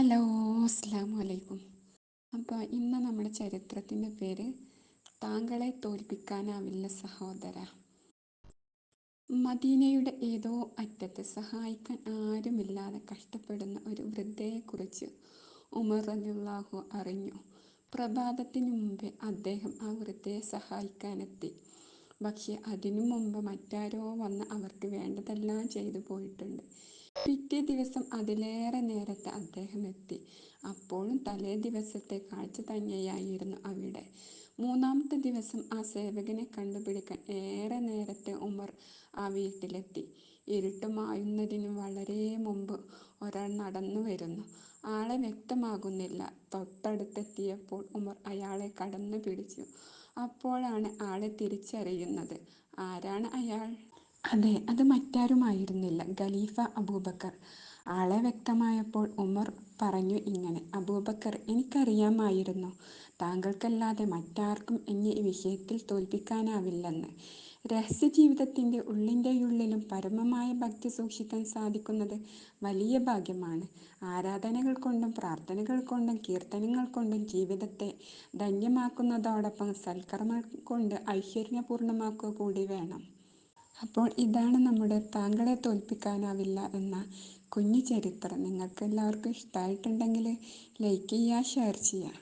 Hello അസ്സാം വലൈക്കും അപ്പോൾ ഇന്ന് നമ്മുടെ ചരിത്രത്തിന്റെ പേര് താങ്കളെ തോൽപ്പിക്കാനാവില്ല സഹോദര. മദീനയുടെ ഏതോ അറ്റത്ത് സഹായിക്കാൻ ആരുമില്ലാതെ കഷ്ടപ്പെടുന്ന ഒരു വൃദ്ധയെക്കുറിച്ച് ഉമർ റളിയല്ലാഹു അറിഞ്ഞു. പ്രഭാതത്തിന് മുമ്പേ അദ്ദേഹം ആ വൃദ്ധയെ സഹായിക്കാനെത്തി. പക്ഷേ അതിനു മുമ്പ് മറ്റാരോ വന്ന് അവർക്ക് വേണ്ടതെല്ലാം ചെയ്തു പോയിട്ടുണ്ട്. പിറ്റേ ദിവസം അതിലേറെ നേരത്തെ അദ്ദേഹം എത്തി. അപ്പോഴും തലേ ദിവസത്തെ കാഴ്ച തന്നെയായിരുന്നു അവിടെ. മൂന്നാമത്തെ ദിവസം ആ സേവകനെ കണ്ടുപിടിക്കാൻ ഏറെ നേരത്തെ ഉമർ ആ വീട്ടിലെത്തി. ഇരുട്ടു മായുന്നതിന് വളരെ മുമ്പ് ഒരാൾ നടന്നു വരുന്നു. ആളെ വ്യക്തമാകുന്നില്ല. തൊട്ടടുത്തെത്തിയപ്പോൾ ഉമർ അയാളെ കടന്നു പിടിച്ചു അപ്പോഴാണ് ആളെ തിരിച്ചറിയുന്നത്. ആരാണ് അയാൾ? അതെ അത് മറ്റാരുമായിരുന്നില്ല. ഖലീഫ അബൂബക്കർ. ആളെ വ്യക്തമായപ്പോൾ ഉമർ പറഞ്ഞു ഇങ്ങനെ അബൂബക്കർ എനിക്കറിയാമായിരുന്നു. താങ്കൾക്കല്ലാതെ മറ്റാർക്കും എന്നെ ഈ വിഷയത്തിൽ തോൽപ്പിക്കാനാവില്ലെന്ന്. രഹസ്യ ജീവിതത്തിന്റെ ഉള്ളിന്റെയുള്ളിലും പരമമായ ഭക്തി സൂക്ഷിക്കാൻ സാധിക്കുന്നത് വലിയ ഭാഗ്യമാണ്. ആരാധനകൾ കൊണ്ടും പ്രാർത്ഥനകൾ കൊണ്ടും കീർത്തനങ്ങൾ കൊണ്ടും ജീവിതത്തെ ധന്യമാക്കുന്നതോടൊപ്പം സൽക്കർമ്മ കൊണ്ട് ഐശ്വര്യപൂർണമാക്കുക കൂടി വേണം. അപ്പോൾ ഇതാണ് നമ്മുടെ താങ്കളെ തോൽപ്പിക്കാനാവില്ല എന്ന കുഞ്ഞു ചരിത്രം. നിങ്ങൾക്ക് എല്ലാവർക്കും ഇഷ്ടമായിട്ടുണ്ടെങ്കിൽ ലൈക്ക് ചെയ്യുക ഷെയർ ചെയ്യുക.